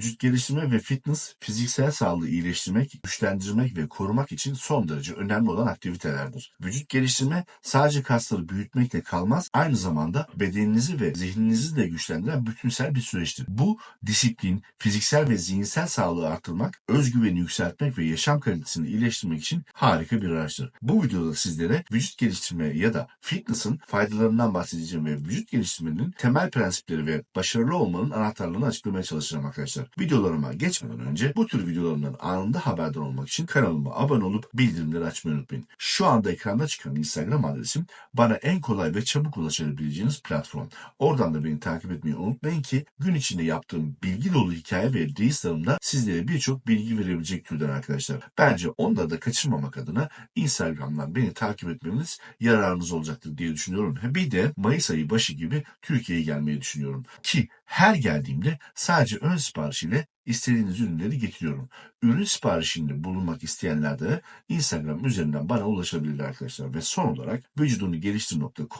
Vücut geliştirme ve fitness fiziksel sağlığı iyileştirmek, güçlendirmek ve korumak için son derece önemli olan aktivitelerdir. Vücut geliştirme sadece kasları büyütmekle kalmaz, aynı zamanda bedeninizi ve zihninizi de güçlendiren bütünsel bir süreçtir. Bu disiplin, fiziksel ve zihinsel sağlığı arttırmak, özgüveni yükseltmek ve yaşam kalitesini iyileştirmek için harika bir araçtır. Bu videoda sizlere vücut geliştirme ya da fitness'ın faydalarından bahsedeceğim ve vücut geliştirmenin temel prensipleri ve başarılı olmanın anahtarlarını açıklamaya çalışacağım arkadaşlar. Videolarıma geçmeden önce bu tür videolarımdan anında haberdar olmak için kanalıma abone olup bildirimleri açmayı unutmayın. Şu anda ekranda çıkan Instagram adresim bana en kolay ve çabuk ulaşabileceğiniz platform. Oradan da beni takip etmeyi unutmayın ki gün içinde yaptığım bilgi dolu hikaye ve reelslerimda sizlere birçok bilgi verebilecek türden arkadaşlar. Bence onları da kaçırmamak adına Instagram'dan beni takip etmeniz yararınız olacaktır diye düşünüyorum. Bir de Mayıs ayı başı gibi Türkiye'ye gelmeyi düşünüyorum. Ki her geldiğimde sadece ön しね。İstediğiniz ürünleri getiriyorum. Ürün siparişinde bulunmak isteyenler de Instagram üzerinden bana ulaşabilirler arkadaşlar. Ve son olarak vücudunu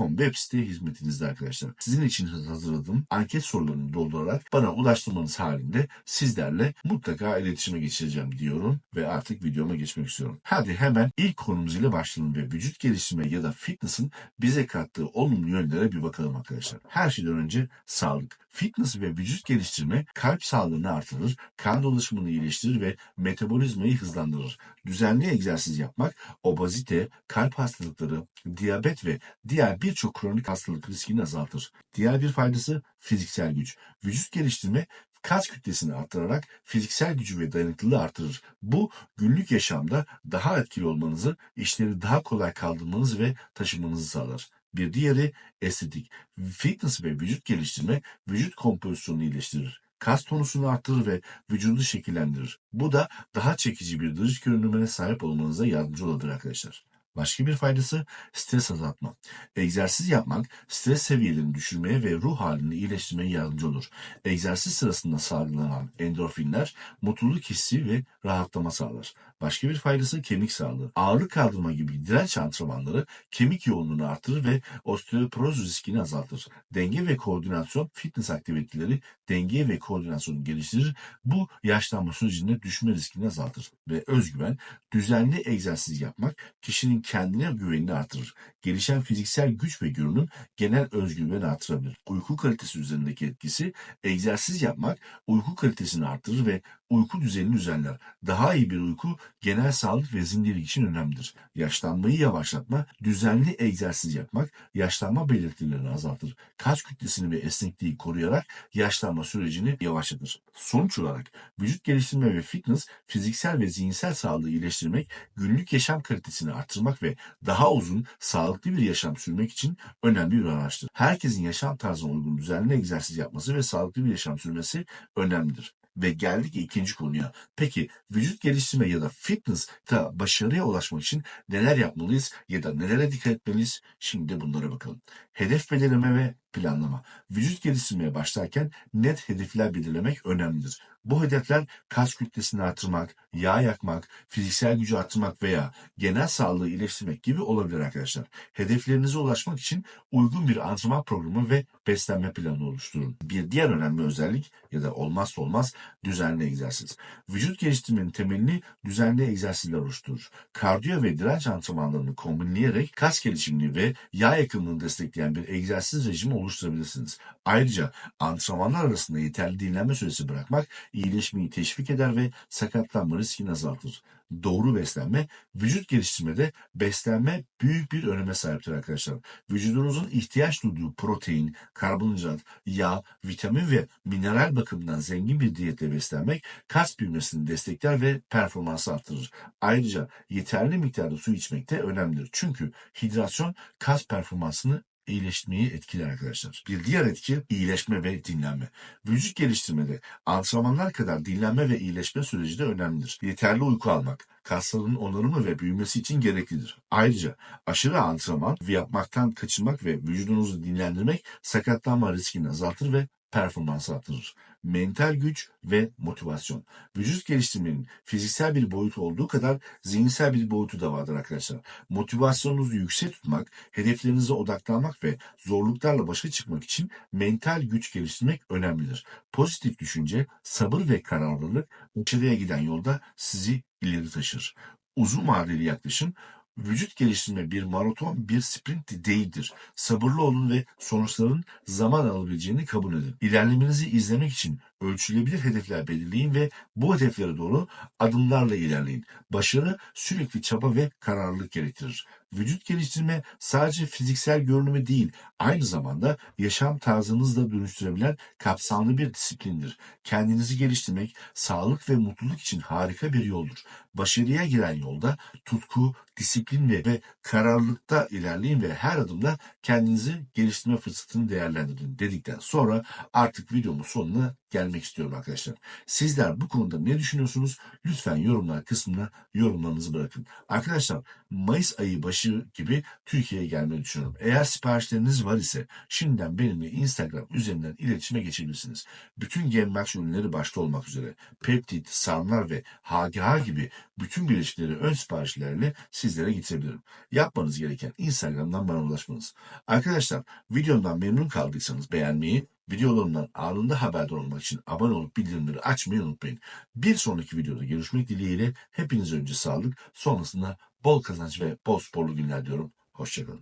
web site hizmetinizde arkadaşlar. Sizin için hazırladığım anket sorularını doldurarak bana ulaştırmanız halinde sizlerle mutlaka iletişime geçireceğim diyorum ve artık videoma geçmek istiyorum. Hadi hemen ilk konumuz ile başlayalım ve vücut geliştirme ya da fitness'ın bize kattığı olumlu yönlere bir bakalım arkadaşlar. Her şeyden önce sağlık. Fitness ve vücut geliştirme kalp sağlığını artırır, kan dolaşımını iyileştirir ve metabolizmayı hızlandırır. Düzenli egzersiz yapmak, obezite, kalp hastalıkları, diyabet ve diğer birçok kronik hastalık riskini azaltır. Diğer bir faydası fiziksel güç. Vücut geliştirme kas kütlesini arttırarak fiziksel gücü ve dayanıklılığı artırır. Bu günlük yaşamda daha etkili olmanızı, işleri daha kolay kaldırmanızı ve taşımanızı sağlar. Bir diğeri estetik. Fitness ve vücut geliştirme vücut kompozisyonunu iyileştirir. Kas tonusunu arttırır ve vücudu şekillendirir. Bu da daha çekici bir dış görünümüne sahip olmanıza yardımcı olabilir arkadaşlar. Başka bir faydası stres azaltma. Egzersiz yapmak stres seviyelerini düşürmeye ve ruh halini iyileştirmeye yardımcı olur. Egzersiz sırasında salgılanan endorfinler mutluluk hissi ve rahatlama sağlar. Başka bir faydası kemik sağlığı. Ağırlık kaldırma gibi direnç antrenmanları kemik yoğunluğunu artırır ve osteoporoz riskini azaltır. Denge ve koordinasyon fitness aktiviteleri denge ve koordinasyonu geliştirir. Bu yaşlanma sürecinde düşme riskini azaltır. Ve özgüven, düzenli egzersiz yapmak kişinin kendine güvenini artırır. Gelişen fiziksel güç ve görünüm genel özgüveni artırabilir. Uyku kalitesi üzerindeki etkisi egzersiz yapmak uyku kalitesini artırır ve uyku düzenini düzenler. Daha iyi bir uyku genel sağlık ve zindelik için önemlidir. Yaşlanmayı yavaşlatma, düzenli egzersiz yapmak yaşlanma belirtilerini azaltır. Kas kütlesini ve esnekliği koruyarak yaşlanma sürecini yavaşlatır. Sonuç olarak vücut geliştirme ve fitness fiziksel ve zihinsel sağlığı iyileştirmek, günlük yaşam kalitesini artırmak ve daha uzun, sağlıklı bir yaşam sürmek için önemli bir araçtır. Herkesin yaşam tarzına uygun düzenli egzersiz yapması ve sağlıklı bir yaşam sürmesi önemlidir. Ve geldik ikinci konuya. Peki vücut geliştirme ya da fitness'ta başarıya ulaşmak için neler yapmalıyız ya da nelere dikkat etmeliyiz? Şimdi bunlara bakalım. Hedef belirleme ve planlama. Vücut geliştirmeye başlarken net hedefler belirlemek önemlidir. Bu hedefler kas kütlesini artırmak, yağ yakmak, fiziksel gücü artırmak veya genel sağlığı iyileştirmek gibi olabilir arkadaşlar. Hedeflerinize ulaşmak için uygun bir antrenman programı ve beslenme planı oluşturun. Bir diğer önemli özellik ya da olmazsa olmaz düzenli egzersiz. Vücut geliştirmenin temelini düzenli egzersizler oluşturur. Kardiyo ve direnç antrenmanlarını kombinleyerek kas gelişimini ve yağ yakımını destekleyen bir egzersiz rejimi oluşturabilirsiniz. Ayrıca antrenmanlar arasında yeterli dinlenme süresi bırakmak iyileşmeyi teşvik eder ve sakatlanma riskini azaltır. Doğru beslenme, vücut geliştirmede beslenme büyük bir öneme sahiptir arkadaşlar. Vücudunuzun ihtiyaç duyduğu protein, karbonhidrat, yağ, vitamin ve mineral bakımından zengin bir diyetle beslenmek kas büyümesini destekler ve performansı arttırır. Ayrıca yeterli miktarda su içmek de önemlidir. Çünkü hidrasyon kas performansını iyileşmeyi etkiler arkadaşlar. Bir diğer etki iyileşme ve dinlenme. Vücut geliştirmede antrenmanlar kadar dinlenme ve iyileşme süreci de önemlidir. Yeterli uyku almak, kasların onarımı ve büyümesi için gereklidir. Ayrıca aşırı antrenman yapmaktan kaçınmak ve vücudunuzu dinlendirmek sakatlanma riskini azaltır ve performansı artırır. Mental güç ve motivasyon. Vücut geliştirmenin fiziksel bir boyutu olduğu kadar zihinsel bir boyutu da vardır arkadaşlar. Motivasyonunuzu yüksek tutmak, hedeflerinize odaklanmak ve zorluklarla başa çıkmak için mental güç geliştirmek önemlidir. Pozitif düşünce, sabır ve kararlılık başarıya giden yolda sizi ileri taşır. Uzun vadeli yaklaşım Vücut geliştirme bir maraton, bir sprint değildir. Sabırlı olun ve sonuçların zaman alabileceğini kabul edin. İlerlemenizi izlemek için ölçülebilir hedefler belirleyin ve bu hedeflere doğru adımlarla ilerleyin. Başarı sürekli çaba ve kararlılık gerektirir. Vücut geliştirme sadece fiziksel görünümü değil, aynı zamanda yaşam tarzınızı da dönüştürebilen kapsamlı bir disiplindir. Kendinizi geliştirmek, sağlık ve mutluluk için harika bir yoldur. Başarıya giren yolda tutku, disiplin ve, ve kararlılıkta ilerleyin ve her adımda kendinizi geliştirme fırsatını değerlendirin dedikten sonra artık videomun sonuna gelmek istiyorum arkadaşlar. Sizler bu konuda ne düşünüyorsunuz? Lütfen yorumlar kısmına yorumlarınızı bırakın. Arkadaşlar Mayıs ayı başı gibi Türkiye'ye gelmeyi düşünüyorum. Eğer siparişleriniz var ise şimdiden benimle Instagram üzerinden iletişime geçebilirsiniz. Bütün Genmax ürünleri başta olmak üzere peptit, sarımlar ve HGH gibi bütün bileşikleri ön siparişlerle sizlere getirebilirim. Yapmanız gereken Instagram'dan bana ulaşmanız. Arkadaşlar videomdan memnun kaldıysanız beğenmeyi, videolarımdan anında haberdar olmak için abone olup bildirimleri açmayı unutmayın. Bir sonraki videoda görüşmek dileğiyle hepinize önce sağlık, sonrasında bol kazanç ve bol sporlu günler diyorum. Hoşçakalın.